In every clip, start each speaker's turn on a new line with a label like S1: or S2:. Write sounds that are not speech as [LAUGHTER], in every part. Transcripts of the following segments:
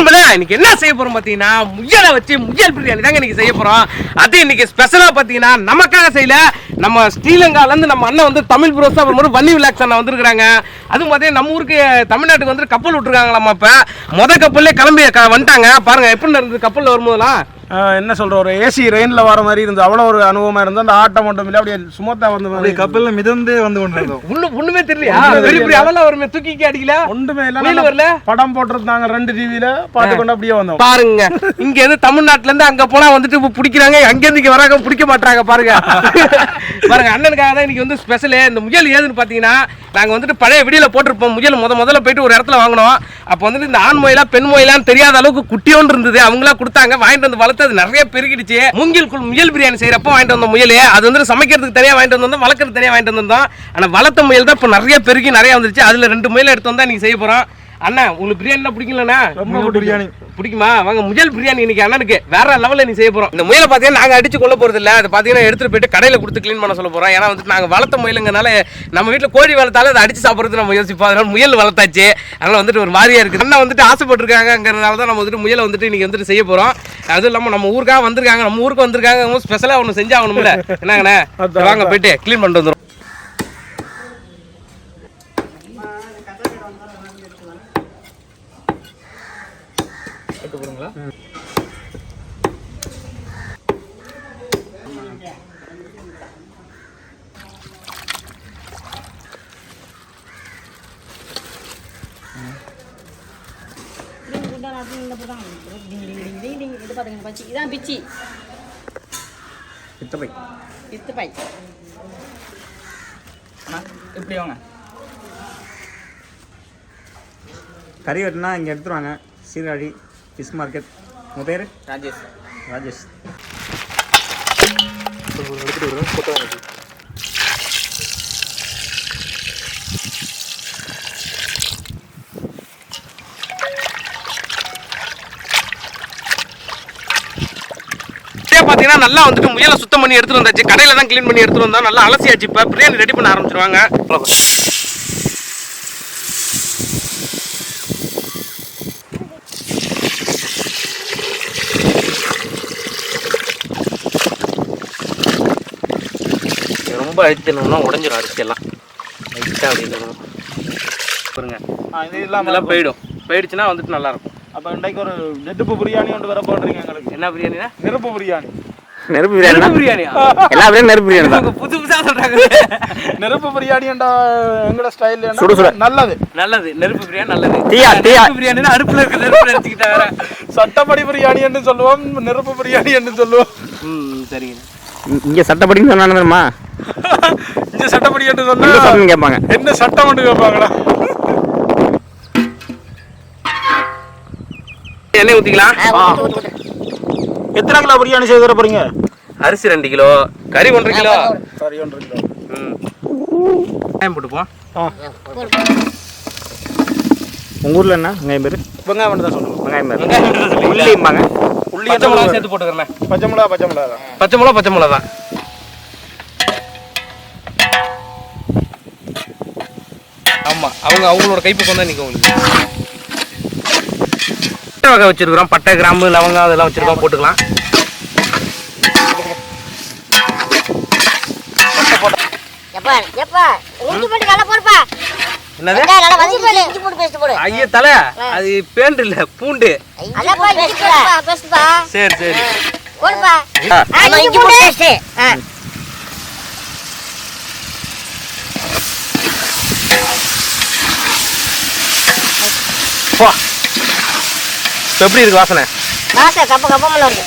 S1: நண்பர்களே இன்னைக்கு என்ன செய்ய போறோம் பாத்தீங்கன்னா முயலை வச்சு முயல் பிரியாணி தாங்க இன்னைக்கு செய்ய போறோம். அது இன்னைக்கு ஸ்பெஷலா பாத்தீங்கன்னா நமக்காக செய்யல. நம்ம ஸ்ரீலங்கால இருந்து நம்ம அண்ணன் வந்து தமிழ் புரோஸ் அப்புறம் வன்னி விலாக்ஸ் அண்ணன் வந்திருக்காங்க அதுவும் பாத்தீங்கன்னா நம்ம ஊருக்கு தமிழ்நாட்டுக்கு வந்து கப்பல் விட்டுருக்காங்களாமா இப்ப. மொதல் கப்பல்லே கிளம்பி க- வந்துட்டாங்க. பாருங்க எப்படி இருந்தது கப்பல்ல வரும்போதெல்லாம்?
S2: என்ன சொல்ற ஒரு ஏசி ரெயின்ல வர மாதிரி இருந்தது. அவ்வளோ ஒரு அனுபவமா இருந்தது. அந்த ஆட்டம் மட்டும் இல்லை அப்படியே சுமத்தா வந்து
S3: அப்படியே கப்பல்ல மிதந்தே வந்து கொண்டிருந்தோம். [LAUGHS]
S1: ஒண்ணு ஒண்ணுமே தெரியலையா? பெரிய பெரிய அழலா வருமே? தூக்கி அடிக்கல?
S2: ஒன்றுமே இல்லை.
S1: வரல?
S2: படம் போட்டிருந்தாங்க ரெண்டு டிவியில பார்த்து கொண்டு அப்படியே வந்தோம்.
S1: பாருங்க. இங்க இருந்து தமிழ்நாட்டுல இருந்து அங்க போனா வந்துட்டு இப்ப பிடிக்கிறாங்க. அங்க இருந்து இங்க வராங்க. பிடிக்க மாட்டாங்க பாருங்க. [LAUGHS] பாருங்க அண்ணனுக்காக தான் இன்னைக்கு வந்து ஸ்பெஷல் இந்த முயல் ஏதுன்னு பாத்தீங்கன்னா நாங்க வந்துட்டு பழைய வீடியோல போட்டிருப்போம். முயல் முத முதல்ல போயிட்டு ஒரு இடத்துல வாங்கினோம். அப்ப வந்துட்டு இந்த ஆண் முயலா பெண் முயலான்னு தெரியாத அளவுக்கு குட்டியோண்டு இருந்தது. அவங்களா கொடுத்தாங்க. வாங்கிட்டு வந்து வளர்த்து அது நிறைய பெருகிடுச்சு. மூங்கில் முயல் பிரியாணி செய்யறப்ப வாங்கிட்டு வந்த முயல் அது வந்து சமைக்கிறதுக்கு தனியா வாங்கிட்டு வந்தோம் வளர்க்கறது தனியா வாங்கிட்டு வந்தோம் ஆனா வளர்த்த முயல் தான் இப்ப நிறைய பெருகி நிறைய வந்துருச்சு. அதுல ரெண்டு முயல் எடுத்து வந்தா நீங்க செய்ய போறோம். அண்ணா உங்களுக்கு பிரியாணி பிடிக்கலண்ணா?
S3: ரொம்ப பிரியாணி
S1: பிடிக்குமா? வாங்க முயல் பிரியாணி இன்னைக்கு அண்ணனுக்கு. வேற லெவல்ல நீ செய்ய போறோம். இந்த முயலை பாத்தீங்கன்னா நாங்க அடிச்சு கொள்ள போறது இல்ல. அது பாத்தீங்கன்னா எடுத்துட்டு போயிட்டு கடையில கொடுத்து க்ளீன் பண்ண சொல்ல போறோம். ஏன்னா வந்துட்டு நாங்க வளர்த்த முயலுங்கனால நம்ம வீட்டுல கோழி வளர்த்தாலும் அதை அடிச்சு சாப்பிடுறது நம்ம யோசிப்போம். அதனால முயல் வளர்த்தாச்சு. அதனால வந்துட்டு ஒரு மாதிரியா இருக்கு அண்ணா வந்துட்டு ஆசைப்பட்டிருக்காங்கிறதுனால தான் நம்ம வந்துட்டு முயலை வந்துட்டு இன்னைக்கு வந்துட்டு செய்ய போறோம். அதுவும் இல்லாம நம்ம ஊருக்காக வந்திருக்காங்க. நம்ம ஊருக்கு வந்திருக்காங்க ஸ்பெஷலா ஒன்று செஞ்சாகணும்ல. என்னங்கண்ணே? வாங்க போயிட்டு க்ளீன் பண்ணிட்டு வந்துடும்
S4: இது பாருங்க பச்சி. இதான் பிச்சி.
S3: இத்தப்பை
S4: இத்து பை
S3: எப்படி வாங்க கறி வெட்டினா இங்கே எடுத்துருவாங்க சீர்காழி ஃபிஷ் மார்க்கெட் உங்கள் பேர்
S4: ராஜேஷ்
S3: ராஜேஷ்
S1: இதே பார்த்தீங்கன்னா நல்லா வந்துட்டு முயலை சுத்தம் பண்ணி எடுத்துட்டு வந்தாச்சு. கடையில தான் க்ளீன் பண்ணி எடுத்துட்டு வந்தோம் நல்லா அலசியாச்சு. இப்போ பிரியாணி ரெடி பண்ண ஆரம்பிச்சிருவாங்க. ரொம்ப அடிச்சணும்னா உடஞ்சிரும் அரிசி எல்லாம் லைட்டாக அப்படின்னு பாருங்க.
S2: இது இல்லாமல்
S1: போயிடும். போயிடுச்சுன்னா வந்துட்டு நல்லா இருக்கும்.
S2: அப்போ இன்றைக்கு ஒரு நெருப்பு பிரியாணி ஒன்று வர போடுறீங்க எங்களுக்கு.
S1: என்ன பிரியாணினா?
S2: நெருப்பு பிரியாணி.
S3: நெருப்பு
S1: நெருப்பு பிரியாணியா?
S3: எல்லா அப்படியே நெருப்பு பிரியாணி தான்
S1: புது புதுசா சொல்றாங்க.
S2: நெருப்பு பிரியாணிண்டா எங்களோட ஸ்டைல்
S3: சுடு சுட.
S2: நல்லது.
S1: நல்லது நெருப்பு பிரியாணி நல்லது.
S3: தீயா, தீயா.
S1: பிரியாணினா அடுப்புல இருக்க நெருப்பு எடுத்துக்கிட்டா வேற.
S2: சட்டப்படி பிரியாணி என்று சொல்லுவோம் நெருப்பு பிரியாணி என்று சொல்லுவோம்.
S1: ம் சரிங்க.
S3: இங்கே சட்டப்படின்னு சொன்னானுமா
S2: இந்த சட்டப்படி என்று
S3: என்ன
S2: சொன்னா
S3: கேட்பாங்க
S2: என்ன சட்டம் ஒன்று கேட்பாங்களா
S1: எண்ணெய் ஊத்திக்கலாம்.
S2: எத்தனை கிலோ பிரியாணி செய்து தர போறீங்க?
S1: அரிசி ரெண்டு கிலோ கறி ஒன்றரை கிலோ.
S2: சரி ஒன்று கிலோ.
S1: ம். வெங்காயம் போட்டுப்போம்
S2: ஆ.
S3: உங்கள் ஊரில் என்ன? வெங்காயம் பேர்?
S2: வெங்காயம் மட்டும் தான் சொல்லுவோம்.
S3: வெங்காயம் பேர்? உள்ளிம்பாங்க
S2: உள்ளி
S1: பச்சை மிளகா சேர்த்து போட்டுக்கிறேன்
S2: பச்சை மிளகா பச்சை மிளகா தான்.
S1: பச்சை மிளகா பச்சை மிளகா தான். ஆமா. அவங்க அவங்களோட கைப்பக்கம் தான் நிற்கும் உங்களுக்கு. பட்டை வகை வச்சிருக்கிறோம். பட்டை கிராம்பு லவங்கம் அதெல்லாம் வச்சிருக்கோம். போட்டுக்கலாம். என்னது?
S4: வெங்காயம் நல்லா வதக்கி போடு இஞ்சி போட்டு பேஸ்ட் போடு.
S1: ஐய தலை. அது பேண்ட் இல்ல பூண்டு.
S4: அதாப்பா இஞ்சி போடுப்பா பேஸ்ட்பா
S1: சரி சரி
S4: போடுப்பா
S1: ஆ.
S4: ஆ இஞ்சி போட்டு பேஸ்ட் ஆ
S1: போ இப்போ எப்படி இருக்கு வாசனை?
S4: வாசை கப்ப கப்பமெல்லாம் இருக்கு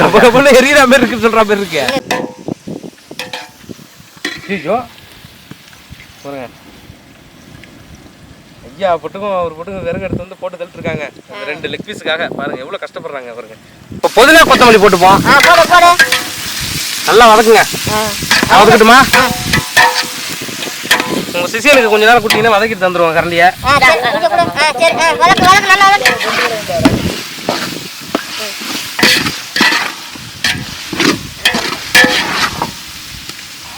S1: கப்ப கப்பன்னு எரியற மாதிரி இருக்கு சொல்ற மாதிரி இருக்கு. ஐயோ. பாருங்க. ஐயா பொட்டுக்கும் ஒரு பொட்டுக்கும் விறகு எடுத்து வந்து போட்டு தள்ளிட்டு இருக்காங்க ரெண்டு லெக் பீஸுக்காக பாருங்க எவ்வளவு கஷ்டப்படுறாங்க பாருங்க. இப்போ புதினா கொத்தமல்லி போட்டுப்போம். நல்லா வதக்குங்க. வதக்கட்டுமா? உங்க சிசியனுக்கு கொஞ்ச நேரம் குட்டிங்கன்னா வதக்கிட்டு கரண்டியை.
S4: வதக்கு வதக்கு நல்லா வதக்கு.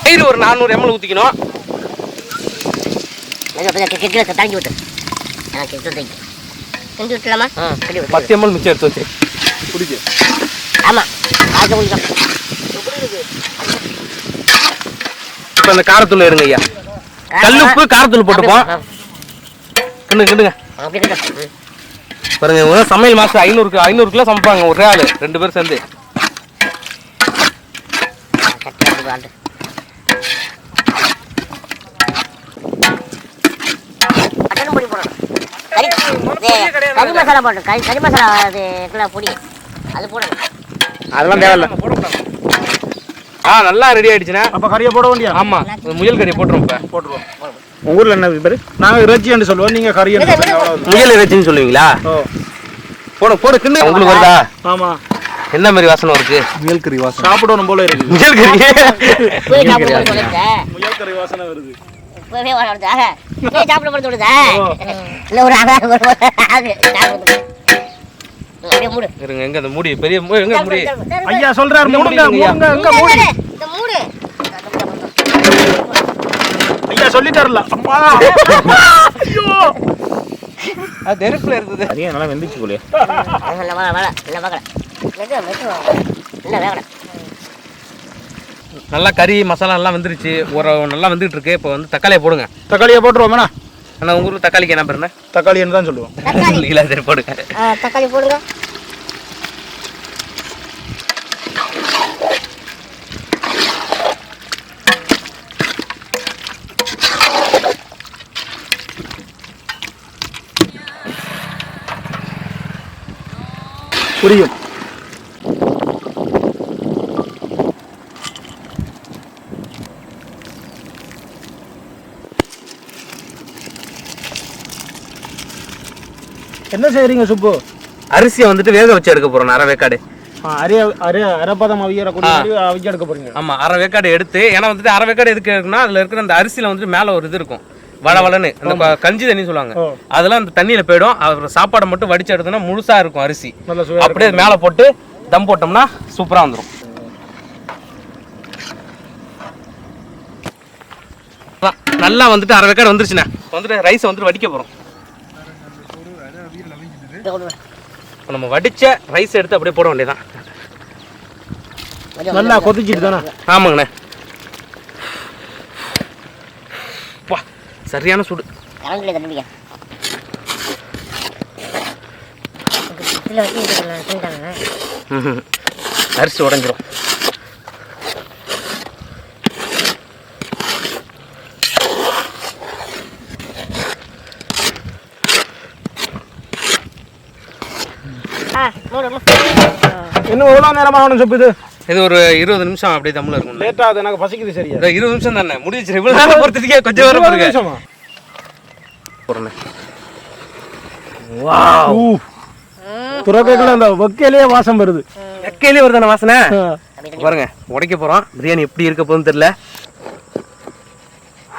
S1: தயிர் ஒரு நானூறு எம்எல் ஊற்றிக்கணும்
S4: தங்கி விட்டு. ஆ கிட்ட தங்கி கிண்டி விட்டுலாமா?
S1: பத்து எம்எல் மிச்சம் எடுத்து வச்சு.
S2: குடிக்க.
S4: ஆமா. காய்ச்சல் குடிக்கலாம்
S1: இப்போ அந்த காரத்தூள் இருங்க ஐயா. கல்லுப்பு காரத்தூள் போட்டுப்போம். கிண்டுங்க கிண்டுங்க. பாருங்க இவங்க சமையல் மாஸ்டர் ஐநூறுக்கு ஐநூறு கிலோ சமைப்பாங்க ஒரே ஆள் ரெண்டு பேரும் சேர்ந்து.
S4: கறி மசாலா போடணும். கறி மசாலா அது பொடி. அது போடணும்.
S3: அதெல்லாம் தேவையில்ல.
S1: ஆ நல்லா ரெடி ஆயிடுச்சுண்ணே.
S2: அப்ப கறியை போட வேண்டியா
S1: ஆமா முயல் கறியை போட்டுரும் இப்போ.
S2: போட்டுருவோம்.
S3: உங்கள் ஊரில் என்ன பேர்?
S2: நாங்க இறைச்சின்னு சொல்லுவோம் நீங்க கறின்னு சொல்லுவீங்க அவ்வளவுதான்.
S1: முயல் இறைச்சின்னு சொல்லுவீங்களா?
S2: ஓ.
S1: போடு போடு கிண்டு உங்களுக்கு வருதா?
S2: ஆமா.
S1: என்ன மாதிரி வாசனை இருக்கு
S2: முயல் கறி வாசனை. சாப்பிடணும் போல இருக்கு.
S1: முயல் கறி.
S2: முயல் கறி வாசனை. வருது.
S4: இப்பவே சாப்பிட போட சொல்லுதா இல்லை ஒரு அகா
S1: இருங்க எங்க அந்த மூடி? பெரிய மூ- எங்க மூடி?
S2: ஐயா சொல்றாரு மூடுங்க மூடுங்க எங்க மூடி?
S4: இந்த மூடு.
S2: ஐயா சொல்லிட்டாருல அம்மா. ஐயோ.
S1: அது நெருப்புல இருக்குது
S3: அதிகம் நல்லா வெந்துச்சு போலியே.
S4: நல்ல வேலை வேலை நல்ல வேலை இல்லை வேகலை
S1: நல்லா கறி மசாலா எல்லாம் வந்துருச்சு. ஒரு நல்லா வந்துட்டு இருக்கு. இப்போ வந்து தக்காளியை போடுங்க.
S2: தக்காளியை போட்டுருவோம்
S1: ஆனா உங்க ஊர்ல தக்காளிக்கு என்ன பேருண்ணே?
S2: தக்காளின்னு தான் சொல்லுவோம்.
S4: தக்காளி.
S1: இல்ல சரி போடுங்க.
S4: தக்காளி போடுங்க.
S2: புரியும். என்ன செய்றீங்க சுப்பு?
S1: அரிசியை வந்துட்டு வேக வச்சு எடுக்க போறோம் அரை வேக்காடு.
S2: அரிய அரிய அரைப்பதம் அவியற கொடி அவிச்சு எடுக்க போறீங்க.
S1: ஆமா அரை வேக்காடு எடுத்து ஏன்னா வந்துட்டு அரை வேக்காடு எதுக்கு இருக்குன்னா அதுல இருக்கிற அந்த அரிசியில வந்துட்டு மேல ஒரு இது இருக்கும். வள வளன்னு அந்த கஞ்சி தண்ணி சொல்லுவாங்க. அதெல்லாம் அந்த தண்ணியில போயிடும். அப்புறம் சாப்பாடை மட்டும் வடிச்சு எடுத்தோம்னா முழுசா இருக்கும் அரிசி. அப்படியே மேல போட்டு தம் போட்டோம்னா சூப்பரா வந்துடும் நல்லா வந்துட்டு அரை வேக்காடு வந்துருச்சுண்ணே. வந்துட்டு ரைஸை வந்துட்டு வடிக்க போறோம்
S4: இதை கொண்டு வா.
S1: இப்ப நம்ம வடிச்ச ரைஸ் எடுத்து அப்படியே போட வேண்டியதான்
S2: நல்லா கொதிச்சிட்டு தானே?
S1: ஆமாங்கண்ணே. வா சரியான சுடு. அரிசி உடஞ்சிரும்
S4: ஆ மூடு மூடு.
S2: இன்னும் எவ்வளவு நேரம் ஆகணும் சுப்பு இது.
S1: இது ஒரு இருபது நிமிஷம் அப்படியே தமிழ் இருக்கும்.
S2: லேட் ஆகுது எனக்கு பசிக்குது சரியா?
S1: இருபது நிமிஷம் தானே? முடிஞ்சிச்சு. இவ்வளவு நேரம் பொறுத்ததுக்கே கொஞ்சம் வர
S2: நிமிஷமா? துறக்கைக்குள்ள அந்த வக்கையிலேயே வாசம் வருது.
S1: எக்கையிலே வருதானே வாசனை. பாருங்க உடைக்க போறோம். பிரியாணி எப்படி இருக்க போகுதுன்னு தெரியல.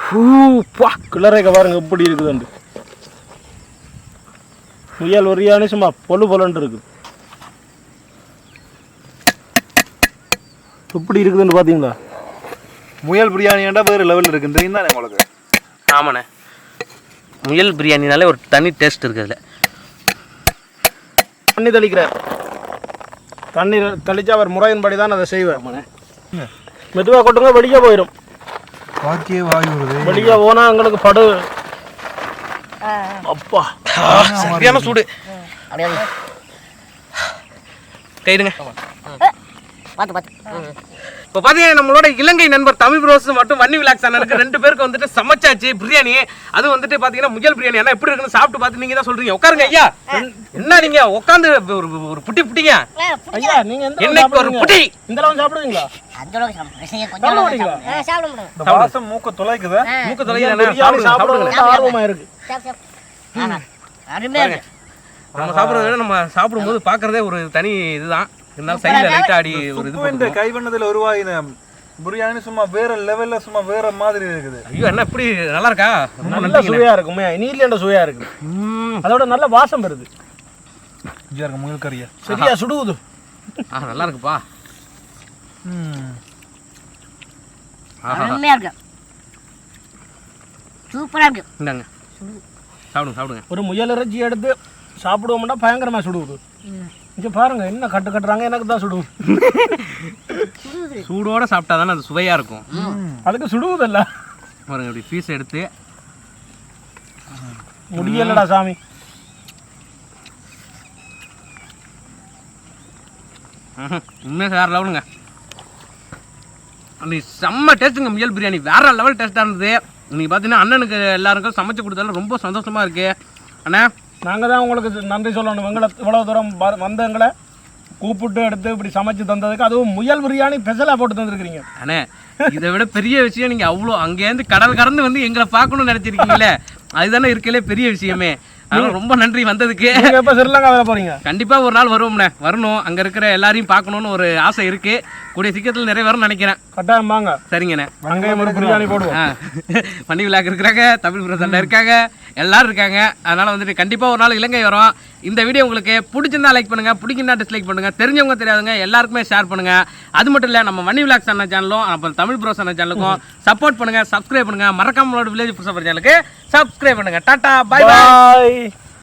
S1: ஹூ, பா.
S2: கிளறைக்க பாருங்க எப்படி இருக்குதுண்டு முயல் ஒரியானு சும்மா பொழு பொலன்ட்டு இருக்கு எப்படி இருக்குதுன்னு பாத்தீங்களா?
S5: முயல் பிரியாணியாண்டா வேறு லெவலில் இருக்குன்றீங்க தானே உங்களுக்கு?
S1: ஆமாண்ணே. முயல் பிரியாணினாலே ஒரு தனி டேஸ்ட் இருக்குது அதில்.
S2: தண்ணி தெளிக்கிறார் தண்ணி தெளிச்சா அவர் முறையின்படி தான் அதை செய்வார். மெதுவா கொட்டுங்க வெளியே போயிடும்
S5: வாக்கியே வாய் வருது
S2: வெளியே போனா எங்களுக்கு படு. அப்பா.
S1: சரியான சூடு. கைடுங்க
S4: பார்த்து பார்த்து.
S1: இப்போ பார்த்தீங்கன்னா நம்மளோட இலங்கை நண்பர் தமிழ் ப்ரோஸ் மற்றும் வன்னி விலாக்ஸ் அண்ணனுக்கு ரெண்டு பேருக்கு வந்துட்டு சமைச்சாச்சு பிரியாணி. அது வந்துட்டு பார்த்தீங்கன்னா முயல் பிரியாணி. அண்ணா எப்படி இருக்குன்னு சாப்பிட்டு பார்த்து நீங்க தான் சொல்றீங்க. உட்காருங்க ஐயா. என்ன நீங்க? உட்காந்து ஒரு ஒரு புட்டி புட்டிங்க.
S2: ஐயா நீங்க
S1: என்னைக்கு ஒரு புட்டி?
S2: இந்த அளவு சாப்பிடுவீங்களா?
S5: வாசம் மூக்க துளைக்குதா
S1: மூக்கு
S2: பிரியாணி
S1: சாப்பிடுங்க
S2: ஆர்வமா இருக்கு.
S1: நம்ம சாப்பிட்றத விட நம்ம சாப்பிடும்போது பார்க்கறதே ஒரு தனி இதுதான். இருந்தாலும் சைடில் லைட்டாக அடி ஒரு இது
S5: இந்த. கைவண்ணத்தில் உருவாகின பிரியாணி சும்மா வேற லெவல்ல சும்மா வேற மாதிரி இருக்குது.
S1: ஐயோ என்ன இப்படி நல்லா இருக்கா?
S2: நல்ல. சுவையா இருக்குமே நீர்லேண்ட சுவையா இருக்கு
S1: ம்.
S2: அதோட நல்ல வாசம் வருது.
S5: இங்கே இருக்க முயல் கறியா?
S2: சரியா சுடுகுது.
S1: ஆ நல்லா இருக்குப்பா. ஆஹா.
S4: அருமையா இருக்கு. சூப்பரா இருக்கு.
S1: இந்தாங்க. சாப்பிடுங்க சாப்பிடுங்க.
S2: ஒரு முயல் இறைச்சி எடுத்து சாப்பிடுவோம்னா பயங்கரமா சுடுவது இங்க பாருங்க என்ன கட்டு கட்டுறாங்க எனக்கு தான் சுடுவது
S1: சூடோட சாப்பிட்டா தானே அது சுவையா இருக்கும்.
S2: அதுக்கு சுடுவதில்ல.
S1: பாருங்க இப்படி பீஸ் எடுத்து.
S2: முடியலடா சாமி.
S1: உண்மையாக வேற லெவலுங்க. அன்னைக்கு செம்ம டேஸ்ட்டுங்க முயல் பிரியாணி. வேற லெவல் டேஸ்ட்டாக இருந்தது. இன்னைக்கு பார்த்தீங்கன்னா அண்ணனுக்கு எல்லாருக்கும் சமைச்சு கொடுத்தாலும் ரொம்ப சந்தோஷமா இருக்கு. அண்ணா
S2: நாங்கள் தான் உங்களுக்கு நன்றி சொல்லணும். எங்களை இவ்வளவு தூரம் வ- வந்த எங்களை கூப்பிட்டு எடுத்து இப்படி சமைச்சு தந்ததுக்கு அதுவும் முயல் பிரியாணி ஸ்பெஷலாக போட்டு தந்திருக்கிறீங்க.
S1: அண்ணே இதை விட பெரிய விஷயம் நீங்க அவ்வளோ அங்கேருந்து கடல் கடந்து வந்து எங்களை பார்க்கணும்னு நினச்சிருக்கீங்களே அதுதானே இருக்கலே பெரிய விஷயமே. அதனால ரொம்ப நன்றி வந்ததுக்கு.
S2: எப்போ ஸ்ரீலங்கா வர போறீங்க?
S1: கண்டிப்பா ஒரு நாள் வருவோம்ண்ணே. வரணும். அங்க இருக்கிற எல்லாரையும் பார்க்கணும்னு ஒரு ஆசை இருக்கு. கூடிய சீக்கிரத்தில் நிறைய வரும்னு நினைக்கிறேன்.
S2: கட்டாயம் வாங்க.
S1: சரிங்கண்ணே.
S2: அங்கேயும் ஒரு பிரியாணி போடுவோம்.
S1: பண்ணி விழாக்கு இருக்கிறாங்க தமிழ் பிரசண்ட இருக்காங்க எல்லாரும் இருக்காங்க. அதனால வந்துட்டு கண்டிப்பா ஒரு நாள் இலங்கை வரும். இந்த வீடியோ உங்களுக்கு பிடிச்சிருந்தா லைக் பண்ணுங்க பிடிக்குன்னா டிஸ்லைக் பண்ணுங்க தெரிஞ்சவங்க தெரியாதவங்க எல்லாருக்குமே ஷேர் பண்ணுங்க. அது மட்டும் இல்ல நம்ம மணி விளாக்ஸ் அண்ணா சேனலும் அப்புறம் தமிழ் ப்ரோஸ் அண்ணா சேனலுக்கும் சப்போர்ட் பண்ணுங்க சப்ஸ்கிரைப் பண்ணுங்க. மறக்காம வில்லேஜ் புதுசா சேனலுக்கு சப்ஸ்கிரைப் பண்ணுங்க. Tata bye bye
S2: bye